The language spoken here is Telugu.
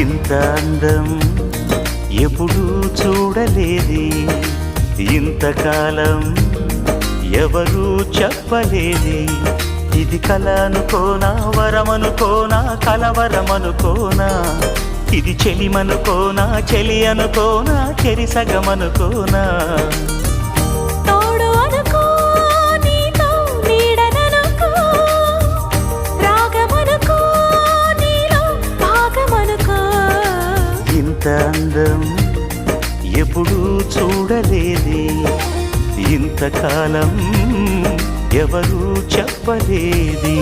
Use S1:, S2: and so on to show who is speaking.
S1: ఇంత అందం ఎప్పుడూ చూడలేది. ఇంతకాలం ఎవరూ చెప్పలేది. ఇది కల అనుకోనా వరమనుకోనా కలవరమనుకోనా ఇది చెలిమనుకోనా చెలి అనుకోనా చెరిసగమనుకోనా ఇంత అందం ఎప్పుడూ చూడలేది. ఇంతకాలం ఎవరూ చెప్పలేది.